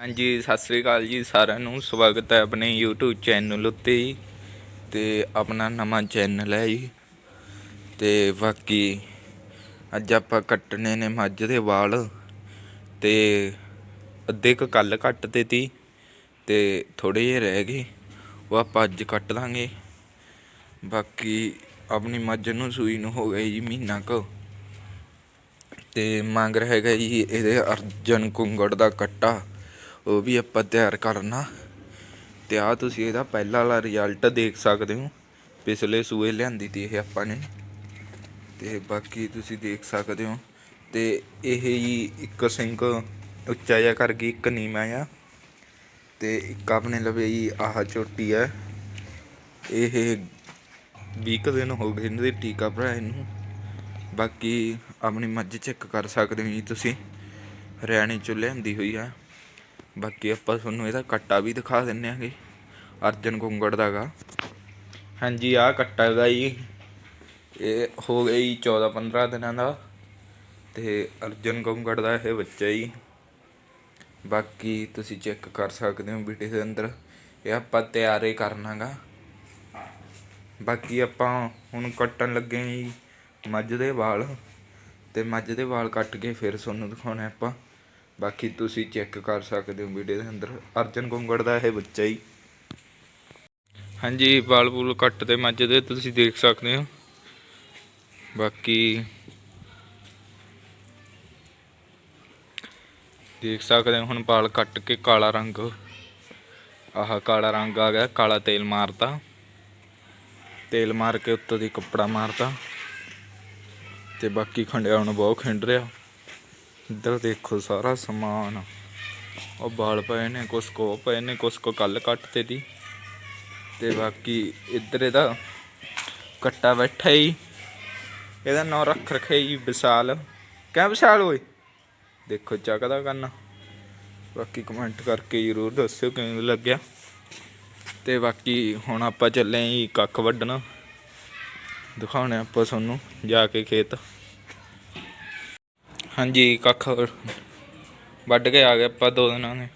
ਹਾਂਜੀ, ਸਤਿ ਸ੍ਰੀ ਅਕਾਲ ਜੀ ਸਾਰਿਆਂ ਨੂੰ। ਸਵਾਗਤ ਹੈ ਆਪਣੇ YouTube ਚੈਨਲ ਉੱਤੇ ਜੀ ਤੇ ਆਪਣਾ ਨਵਾਂ ਚੈਨਲ ਹੈ ਜੀ। ਤੇ ਬਾਕੀ ਅੱਜ ਆਪਾਂ ਕੱਟਣੇ ਨੇ ਮੱਝ ਦੇ ਵਾਲ ਤੇ ਅੱਧੇ ਕੁ ਕੱਲ ਕੱਟਦੇ ਤੀ ਤੇ ਥੋੜੇ ਜਿਹੇ ਰਹਿ ਗਏ। ਉਹ ਆਪਾਂ ਅੱਜ ਕੱਟ ਦਾਂਗੇ। ਬਾਕੀ ਆਪਣੀ ਮੱਝ ਨੂੰ ਸੂਈ ਨੂੰ ਹੋ ਗਿਆ ਜੀ ਮਹੀਨਾ ਕੁ। ਤੇ ਮੰਗ ਹੈਗਾ ਜੀ ਇਹਦੇ ਅਰਜਨ ਕੁੰਗੜ ਦਾ ਕੱਟਾ। ਉਹ ਵੀ ਆਪਾਂ ਤਿਆਰ ਕਰਨਾ। ਤੇ ਆ ਤੁਸੀਂ ਇਹਦਾ ਪਹਿਲਾ ਵਾਲਾ ਰਿਜ਼ਲਟ ਦੇਖ ਸਕਦੇ ਹੋ। ਪਿਛਲੇ ਸੂਏ ਲਿਆਂਦੀ ਤੀ ਇਹ ਆਪਾਂ ਨੇ। ਤੇ ਬਾਕੀ ਤੁਸੀਂ ਦੇਖ ਸਕਦੇ ਹੋ। ਤੇ ਇਹ ਜੀ ਇੱਕ ਸਿੰਘ ਉੱਚਾ ਜਿਹਾ ਕਰ ਗਈ, ਇੱਕ ਨੀਮਾ ਆ ਤੇ ਇੱਕ ਆਪਣੇ ਲਵੇ ਜੀ ਆਹ ਚੋਟੀ ਹੈ ਇਹ 20 ਕੁ ਦਿਨ ਹੋ ਗਏ ਇਹਨਾਂ ਦੀ ਟੀਕਾ ਭਰਾ ਇਹਨੂੰ। ਬਾਕੀ ਆਪਣੀ ਮੱਝ ਚੈੱਕ ਕਰ ਸਕਦੇ ਹੋ ਜੀ ਤੁਸੀਂ। ਹਰਿਆਣੇ ਚੋਂ ਲਿਆਂਦੀ ਹੋਈ ਆ। ਬਾਕੀ ਆਪਾਂ ਤੁਹਾਨੂੰ ਇਹਦਾ ਕੱਟਾ ਵੀ ਦਿਖਾ ਦਿੰਨੇ ਆਂਗੇ, ਅਰਜਨ ਕੁੰਗੜ ਦਾ ਗਾ ਹਾਂਜੀ, ਆਹ ਕੱਟਾ ਹੈਗਾ ਜੀ। ਇਹ ਹੋ ਗਿਆ ਜੀ 14 15 ਦਿਨਾਂ ਦਾ ਤੇ ਅਰਜਨ ਕੁੰਗੜ ਦਾ ਇਹ ਬੱਚਾ ਜੀ। ਬਾਕੀ ਤੁਸੀਂ ਚੈੱਕ ਕਰ ਸਕਦੇ ਹੋ ਵੀਡੀਓ ਦੇ ਅੰਦਰ, ਇਹ ਆਪਾਂ ਤਿਆਰੇ ਕਰਨਾਗਾ ਬਾਕੀ ਆਪਾਂ ਹੁਣ ਕੱਟਣ ਲੱਗੇ ਜੀ ਮੱਝ ਦੇ ਵਾਲ। ਤੇ ਮੱਝ ਦੇ ਵਾਲ ਕੱਟ ਕੇ ਫਿਰ ਤੁਹਾਨੂੰ ਦਿਖਾਉਣਾ ਆਪਾਂ। ਬਾਕੀ ਤੁਸੀਂ ਚੈੱਕ ਕਰ ਸਕਦੇ ਹੋ ਵੀਡੀਓ ਦੇ ਅੰਦਰ। ਅਰਜਨ ਗੁੰਗੜ ਦਾ ਇਹ ਬੱਚਾ ਹੀ ਹਾਂਜੀ ਵਾਲ ਵੂਲ ਕੱਟ ਤੇ ਮੱਝ ਦੇ, ਤੁਸੀਂ ਦੇਖ ਸਕਦੇ ਹੋ। ਬਾਕੀ ਦੇਖ ਸਕਦੇ ਹੋ, ਹੁਣ ਵਾਲ ਕੱਟ ਕੇ ਕਾਲਾ ਰੰਗ, ਆਹ ਕਾਲਾ ਰੰਗ ਆ ਗਿਆ, ਕਾਲਾ ਤੇਲ ਮਾਰਤਾ। ਤੇਲ ਮਾਰ ਕੇ ਉੱਤੋਂ ਦੀ ਕੱਪੜਾ ਮਾਰਤਾ। ਤੇ ਬਾਕੀ ਖੰਡਿਆ ਹੁਣ ਬਹੁਤ ਖਿੰਡ ਰਿਹਾ। ਇੱਧਰ ਦੇਖੋ ਸਾਰਾ ਸਮਾਨ। ਉਹ ਬਾਲ ਪਏ ਨੇ, ਕੁਛ ਕੋ ਪਏ ਨੇ, ਕੁਛ ਕੋ ਕੱਲ ਕੱਟਤੇ ਦੀ। ਤੇ ਬਾਕੀ ਇੱਧਰ ਇਹਦਾ ਕੱਟਾ ਬੈਠਾ ਹੀ ਇਹਦਾ ਨਾਂ ਰੱਖ ਰਖਿਆ ਜੀ ਵਿਸ਼ਾਲ। ਕਿਆ ਵਿਸ਼ਾਲ ਓਏ? ਦੇਖੋ ਚੱਕਦਾ ਕਰਨਾ ਬਾਕੀ ਕਮੈਂਟ ਕਰਕੇ ਜ਼ਰੂਰ ਦੱਸਿਓ ਕਿਵੇਂ ਲੱਗਿਆ। ਤੇ ਬਾਕੀ ਹੁਣ ਆਪਾਂ ਚੱਲੇ ਆਂ ਜੀ ਕੱਖ ਵੱਢਣ। ਦਿਖਾਉਣੇ ਆਪਾਂ ਤੁਹਾਨੂੰ ਜਾ ਕੇ ਖੇਤ। ਹਾਂਜੀ ਕੱਖ ਵੱਢ ਕੇ ਆ ਗਏ ਆਪਾਂ ਦੋ ਦਿਨਾਂ ਦੇ।